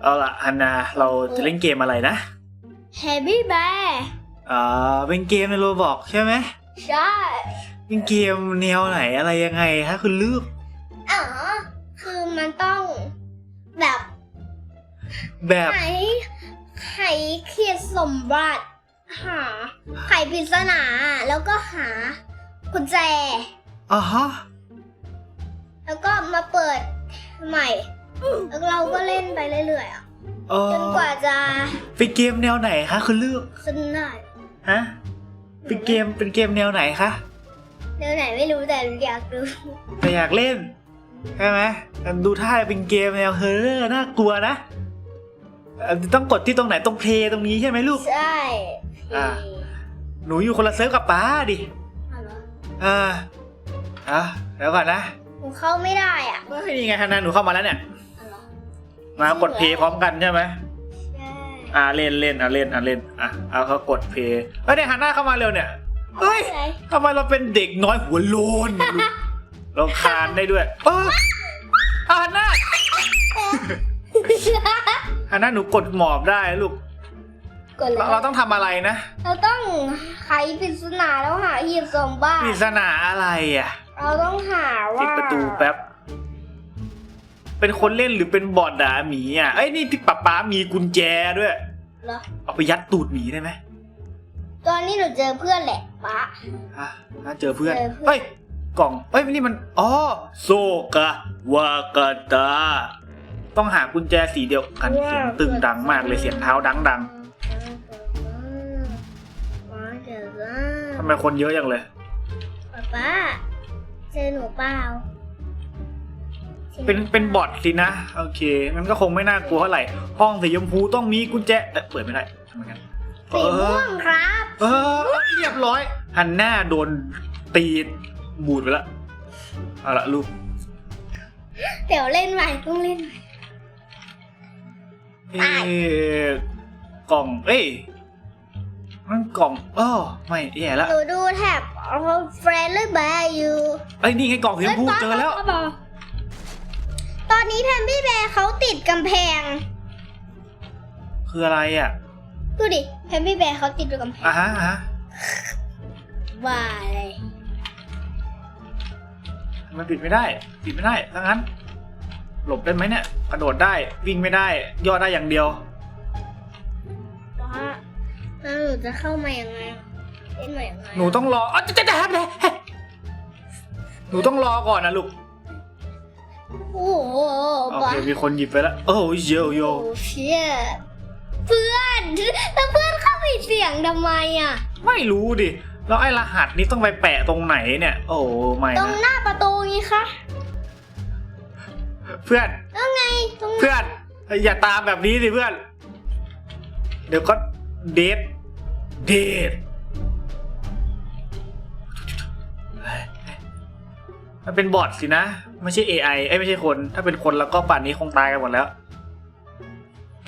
เอาละฮันนาเราจะเล่นเกมอะไรนะ Happy Bear อ่าเป็นเกมในโรบอกใช่ไหมใช่ เป็นเกมแนวไหนอะไรยังไงฮะคุณลูกอ๋อ คือมันต้องแบบแบบไขไขเขียดสมบัติ หาไขปริศนาแล้วก็หากุญแจอ๋อฮะ แล้วก็มาเปิดใหม่ แล้วเราก็เล่นไปเรื่อยๆอะเอจอนกว่าจะเป็นเกมแนวไหนคะคุณลูกสนุกฮะเป็นเกมเป็นเกมแนวไหนคะเดี๋ยวไหนไม่รู้แต่อยากดูแต่อยากเล่นใช่ไหมแต่ดูท่าเป็นเกมแนวเฮอร์เรอร์น่ากลัวนะเอ่อต้องกดที่ตรงไหนตรงเพลย์ตรงนี้ใช่ไหมลูก ใช่อ่า หนูอยู่คนละเซิร์ฟกับป้าดิเอาเหรออ่าอะเดี๋ยวก่อนนะหนูเข้าไม่ได้อะเฮ้ยนี่ไงฮันนาหนูเข้ามาแล้วเนี่ยเอาเหรอ มากดเพลย์พร้อมกันใช่ไหมใช่อ่าเล่นเล่นอะเล่นอะเล่นอะเอาเขากดเพลย์เฮ้ยเนี่ยฮันนาเข้ามาเร็วเนี่ยเฮ้ยไหนทำไมเราเป็นเด็กน้อยหัวโลนเนี่ยลูกเราคานได้ด้วยเอออะฮันนาฮันนาหนูกดหมอบได้ลูกกดเลเรายเราต้องทำอะไรนะ เราต้องไขปริศนาแล้วหาหีบสมบัปติริศนาอะไรอะ เราต้องหาปิว่าดประตูแป๊บ เป็นคนเล่นหรือเป็นบอดด่าหมีอะเอ้ยนี่ที่ป๊าป๊ามีกุญแจด้วย เหรอ เอาไปยัดตูดหมีได้ไหมตอนนี้หนูเจอเพื่อนแหละปะฮะน่าเจอเพื่อนเจอเพื่อน เฮ้ยกล่องเฮ้ยนี่มันอ๋อโซกะวากาตา ต้องหากุญแจสีเดียวกันเสียงตึงดังมากเลยเสียงเท้าดังดังๆทำไมคนเยอะอย่างเลย ป๊าป๊าเจอหนูเปล่า เป็นเป็นบอทสินะ โอเค มันก็คงไม่น่ากลัวเท่าไหร่ ห้องสีชมพูต้องมีกุญแจเอ๊ะเปิดไม่ได้ทำไมกันสีม่วงครับเออเรียบร้อยหันหน้าโดนตีบูดไปแล้วเอาละลูกเดี๋ยวเล่นใหม่ต้องเล่นใหม่ เอ๊ะกล่อง เอ้ยมันกล่องอ้อไม่แย่ละหนูดูแท็บเฟรนด์เลยแบร์อยู่ไอ้ยนี่ไงกล่องสีชมพูเจอแล้ว ตอนนี้แทมพี่แบร์เขาติดกำแพง คืออะไรอะดูดิแทมพี่แบร์เขาติดกับกำแพงอะฮะอะฮะว่าอะไรมันปิดไม่ได้ ปิดไม่ได้ถ้างั้น หลบได้ไหมเนี่ย กระโดดได้ วิ่งไม่ได้ ย่อได้อย่างเดียว ว่าแล้วหนูจะเข้ามายังไงเล่นมายังไงหนูต้องรออ๋อจะจะจะทำเลยหนูต้องรอก่อนนะลูก โอ้โหโอบ้าเคมีคนหยิบไปแล้ว โอ้ยโยโยโอ้เชี่ยเพื่อนแล้วเพื่อนเข้าไปเสียงทำไมอะ ไม่รู้ดิ แล้วไอ้รหัสนี้ต้องไปแปะตรงไหนเนี่ย โอ้ไม่ตรงนะหน้าประตูงี้คะ เพื่อนแล้วไงตรงเพื่อน อย่าตามแบบนี้สิเพื่อน เดี๋ยวก็เดทเดท มันเป็นบอทสินะ ไม่ใช่ AI เอ้ยไม่ใช่คน ถ้าเป็นคนแล้วก็ป่านนี้คงตายกันหมดแล้ว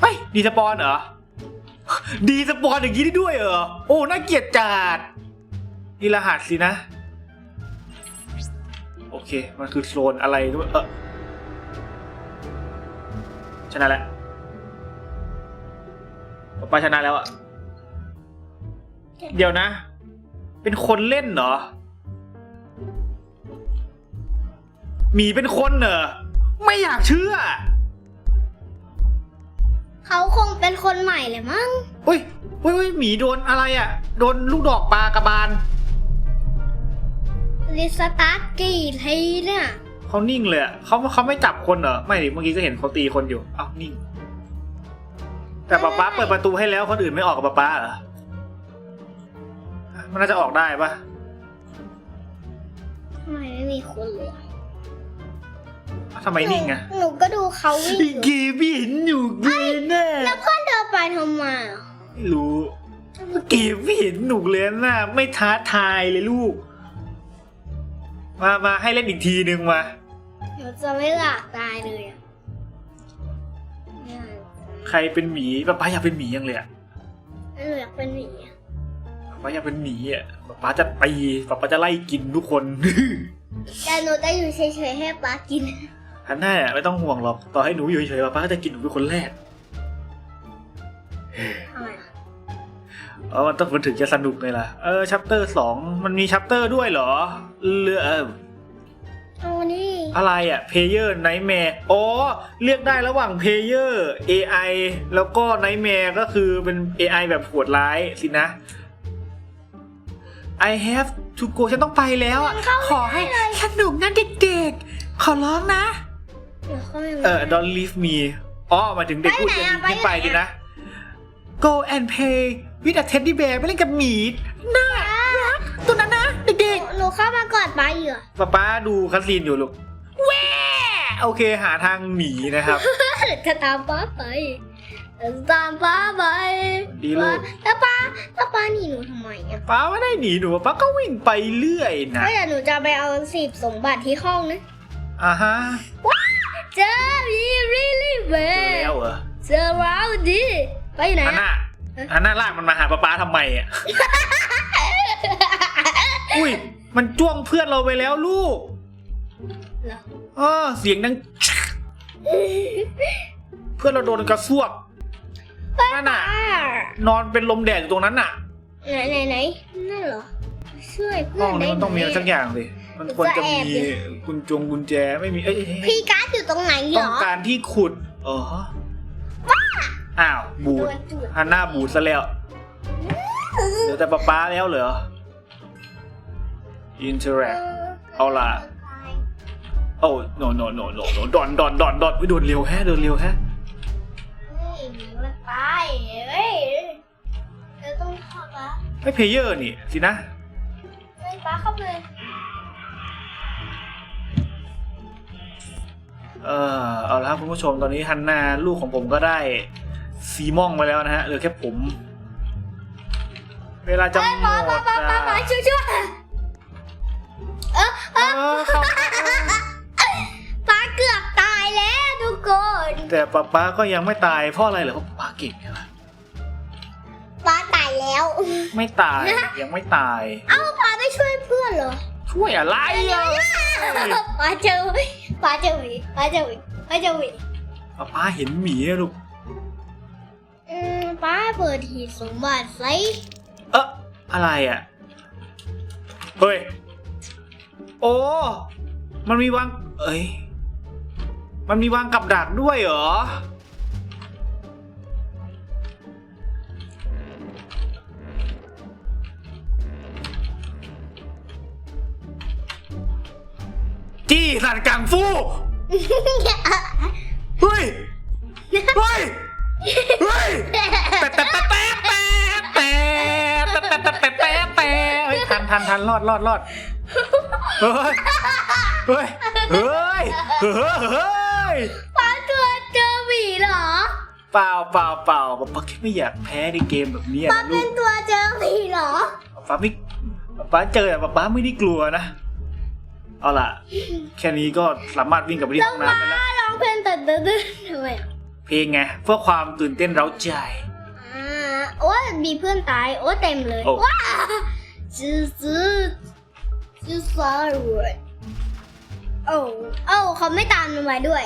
เฮ้ยดีสปอนเหรอ ดีสปอนอย่างนี้ได้ด้วยเหรอ โอ้น่าเกลียดจัดนี่รหัสสินะ โอเค มันคือโซนอะไรก็ไม่เออชนะแล้วป๊าปาชนะแล้วอะเดี๋ยวนะ เป็นคนเล่นเหรอ หมีเป็นคนเหรอ ไม่อยากเชื่อ เขาคงเป็นคนใหม่เลยมั้ง อุ้ยอุ้ยอุ้ยหมีโดนอะไรอะโดนลูกดอกปลากระบาลลิสตาร์ทกี่ทีเนี่ย เขานิ่งเลยอะเขาเขาไม่จับคนเหรอ ไม่ดิเมื่อกี้ก็เห็นเขาตีคนอยู่อ้าวนิ่ง แต่ป๊าป๊าเปิดประตูให้แล้วคนอื่นไม่ออกกับป๊าป๊าเหรอ มันน่าจะออกได้ปะทำไมไม่มีคนเลยอะ ทำไมนิ่งอะหนูก็ดูเขาวิ่งอยู่เกมไม่เห็นหนูเลยนะแล้วเพื่อนเดินไปทำไมอะไม่รู้เกมไม่เห็นหนุกเลยนะไม่ท้าทายเลยลูก มามาให้เล่นอีกทีนึงมาหนูจะไม่หลากตายเลยอะเนี่ยใครเป็นหมีป๊าป๊าอยากเป็นหมียังเลยอะหนูอยากเป็นหมีอะป๊าป๊าอยากเป็นหมีอะป๊าป๊าจะตีป๊าป๊าจะไล่กินทุกคน แต่หนูจะอยู่เฉยๆให้ป๊ากิน ฮันน่าไม่ต้องห่วงหรอก ต่อให้หนูอยู่เฉยๆป๊าป๊าก็จะกินหนูเป็นคนแรกทำไมอะเออมันต้องมันถึงจะสนุกเลยล่ะ เออชัปเตอร์สองมันมีชัปเตอร์ด้วยเหรอเรือเออเอานี่ อะไรอะเพเยอร์ไนท์แมร์อ๋อ เลือกได้ระหว่างเพเยอร์ AI แล้วก็ไนท์แมร์ก็คือเป็น AI แบบโหดร้ายสินะ I have to go ฉันต้องไปแล้วอะขอให้สนุกนะเด็กๆ ขอร้องนะ เดี๋ยวเขาไม่เออ don't leave me อ๋อหมายถึงเด็กพูดไปจะไหนอะที่ไปไปไหนอะดินะ go and play with a teddy bear ไปเล่นกับหมีน่ารักตัวนั้นนะเด็กหนูเข้ามากอดป้าเหยื่อๆป๊าป๊าดูคัสซีนอยู่ลูกแว่โอเคหาทางหนีนะครับ จะตามป้าไปจะ ตามป้าไปดีลูก แล้วป้าแล้วป้าหนีหนูทำไมอะป้าไม่ได้หนีหนูป้าก็วิ่งไปเรื่อยนะก็เดี๋ยวหนูจะไปเอาสิบสมบัติที่ห้องนะอ่าฮะเจอมีรีลี่เวเจอแล้วเหรอเจอแล้วดิไปอยู่ไหนฮันอะน่าฮันน่าลากมันมาหาป้าป้าทำไมอะอุ้ยมันจ้วงเพื่อนเราไปแล้วลูกเหรอเออเสียงดังเพื่อนเราโดนกระซวก นั่นน่ะอ่านอนเป็นลมแดดอยู่ตรงนั้นน่ะไหนไหนไหนนั่นเหรอช่วยเพื่ห้ออนงได้นี้มันต้องมีอะไรสักอย่างสิมันควรจะมีจะแอบดิกุญจงกุญแจไม่มีเอ้ยเอ้ยเอ้ย พี่การ์ดอยู่ตรงไหนเหรต้องอการที่ขุดอ๋ออ้าว บูดตัวจุดฮันน่าบูดซะแล้ว เหลือแต่ป้าป้าแล้วเหรอ interact เอาล่ะ โอ้ no no no no no ดอนดอนดอนดอนอุ๊ยโดนเร็วแฮะโดนเร็วแฮะ เฮ้ยเธอต้องเข้าละไม่เพลเยอร์นี่สินะ เฮ้ยป้าเข้าไปเลยเออเอาละครับคุณผู้ชมตอนนี้ฮันนาลูกของผมก็ได้ซีม่องไปแล้วนะฮะเหลือแค่ผม เวลาจะหมป้าดป้าป้าป้าป้าอะช่วยช่วยเออเออเข้าป้า กคนแต่ป๊าป๊าก็ยังไม่ตายเพราะอะไรเหรอเพราะป๊าเก่งไงล่ะป้าตายแล้ว ไม่ตายยังไม่ตาย เอ้าป้าไม่ช่วยเพื่อนเหรอช่วยอะไรอะป้าเจอป้าเจอหวีป้าเจอหวีป้าเจอหวีป๊าป๊าเห็นหมีอะลูกอืมป้าเปิดหีบสมบัติไซเอออะไรอะเฮ้ยโอ้มันมีวางเอ้ย มันมีวางกับดักด้วยเหรอ จี้สันกังฟู เฮ้ย เฮ้ย เฮ้ยแปะแปะแปะแปะแปะแปะแปะแปะแปะแปะแปะเฮ้ยทันทันทันรอดรอดรอดเฮ้ย เฮ้ย เฮ้ย เฮ้ยเฮ้ย ป้าตัวเจอหวีเหรอ เปล่าเปล่าเปล่าป๊าป๊าแค่ไม่อยากแพ้ในเกมแบบนี้ป้านะลูเป็นกตัวเจอหวีเหรอ ป๊าไม่ป๊าเจอแต่ป๊าไม่ได้กลัวนะ เอาล่ะ แค่นี้ก็สามารถวิ่งกลับไปที่ห้องน้ำได้แล้ว ป้าร้องเพลงแต่เดินเดินทำไมอะเพลงไงเพื่อความตื่นเต้นเร้าใจ อ่าโอ้ยมีเพื่อนตาย โอ้ยเต็มเลย โอ้ ว้าจื้อจื้อจื้อซาร์วยโอ้โอ้เขาไม่ตามมันมาด้วย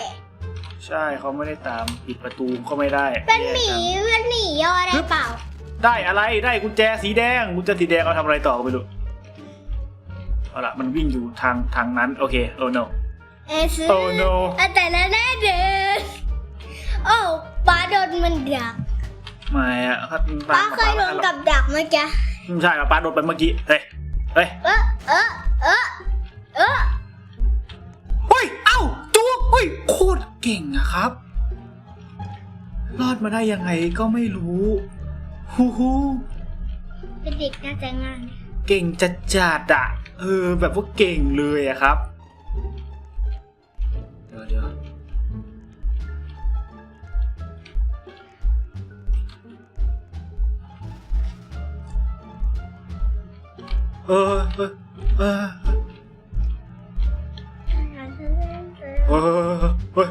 ใช่เขาไม่ได้ตามปิดประตูก็ไม่ได้เป็นหมีเป็นหมีย่อได้เปล่า ได้อะไรได้กุญแจสีแดงกุญแจสีแดงเอาทำอะไรต่อก็ไม่รู้เอาล่ะมันวิ่งอยู่ทางทางนั้นโอเคโอ้ no เอซ Oh no แต่ละแน่เดินโอ้ป้าโดนมันดักไม่อะครับป้าเคยโดนกับดักเมื่อกี้ใช่ป้าโดนไปเมื่อกี้เฮ้ยเฮ้ยเออเออเออเออเฮ้ยเอ้าจุก เฮ้ยโคตรเก่งอะครับ รอดมาได้ยังไงก็ไม่รู้ฮู้ฮู้เป็นเด็กน่าจะง่ายเก่งจัดจัดๆอะเออ แบบว่าเก่งเลยอะครับ เดี๋ยวเดี๋ยวเออเออ เออเออเฮ้ย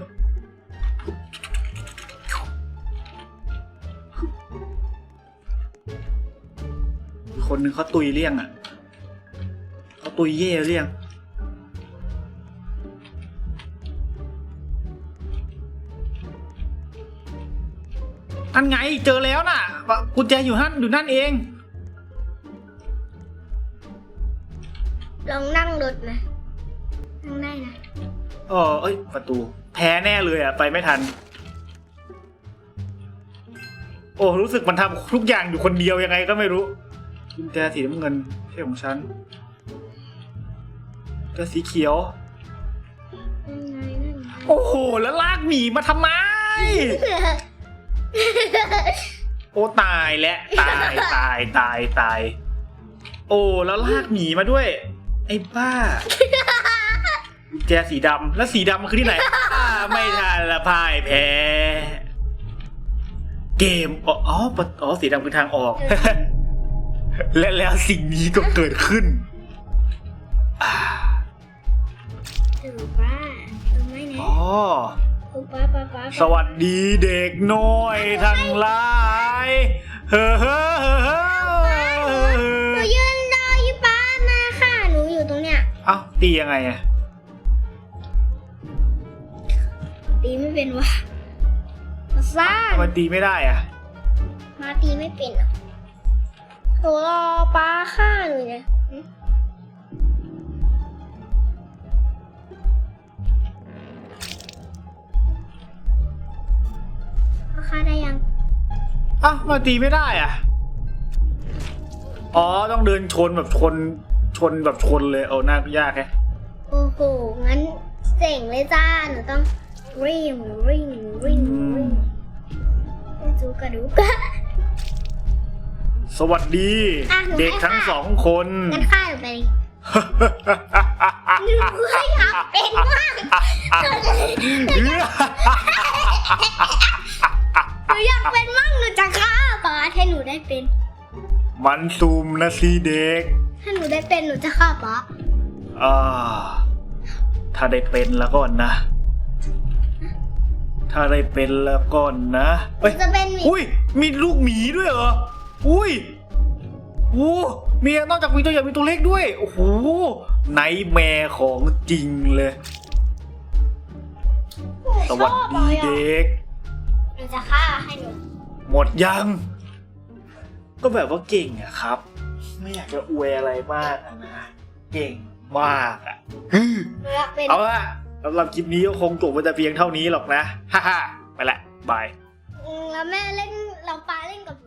คนหนึ่งเขาตุยเลี่ยงอะเขาตุยเย่เลี่ยงนั่นไงเจอแล้วน่ะกุญแจอยู่นั่นอยู่นั่นเองลองนั่งรถนะนั่งได้นะ เออเอ้ย ประตู แพ้แน่เลยอะไปไม่ทัน โอ้ รู้สึกมันทำทุกอย่างอยู่คนเดียวยังไงก็ไม่รู้กุญแจสีน้ำเงินใช่ของฉันกุญแจสีเขียวนั่งไงนั่งไงโอ้โห แล้วลากหมีมาทำไม โอ้ตายแล้วตายตายตายตาย โอ้ แล้วลากหมีมาด้วย ไอ้บ้ากุ ญแจสีดำแล้วสีดำมันคือที่ไหน อ่า ไม่ทันละพ่ายแพ้ เกม อ๋ออ๋อปะอ๋อ สีดำคือทางออก และแล้วสิ่งนี้ก็เกิดขึ้นอ่าถือป้าถือไม่นะอ๋อถือป้าป้าป้าสวัสดีเด็กน้อยทั้งหลาย เฮ้อเฮ้อเฮ้อเฮ้อหนูยืนรออยู่ป้ามาค่ะ หนูอยู่ตรงเนี้ย เอ้าตียังไงอะ ตีไม่เป็นวะมาซ่าทำไมตีไม่ได้อะมาตีไม่เป็นอะหนูรอป้าฆ่าหนูเนี่ยหึป้าฆ่าได้ยังเอ้ามาตีไม่ได้อะอ๋อต้องเดินชนแบบชนชนแบบชนเลยเอาน่ายากแฮะ โอ้โหงั้นเจ๋งเลยจ้าหนูต้อง ริงริงริงริงจูกระดูกะ สวัสดี อะหนูเด็กให้ทั้งค่ะ สองคน งั้นฆ่าหนูไปเลยหนูไม่อยากเป็นมากหนูอยากเป็นมากหนูจะฆ่าป้าถ้าหนูได้เป็น มันซุ่มนะสิเด็ก ถ้าหนูได้เป็นหนูจะฆ่าป้าอ่า ถ้าได้เป็นแล้วก่อนนะ ถ้าได้เป็นแล้วก่อนนะหนูเอ้ยจะเป็นหมีอุ้ย มีลูกหมีด้วยเหรอ อุ้ยโอ้มีนอกจากมีตัวใหญ่มีตัวเล็กด้วย โอ้โหไนท์แมร์ของจริงเลย สวัสดีเด็ก หนูจะฆ่าให้หนูหมดยัง ก็แบบว่าเก่งอะครับ ไม่อยากจะอวยอะไรมากอะนะ เก่งมากอะหนูอยากเป็น เอาละ สำหรับคลิปนี้ก็คงจบไปแต่เพียงเท่านี้หรอกนะ ฮ่าฮ่าไปละบาย อืมแล้วแม่เล่นเราปาเล่นกับหนู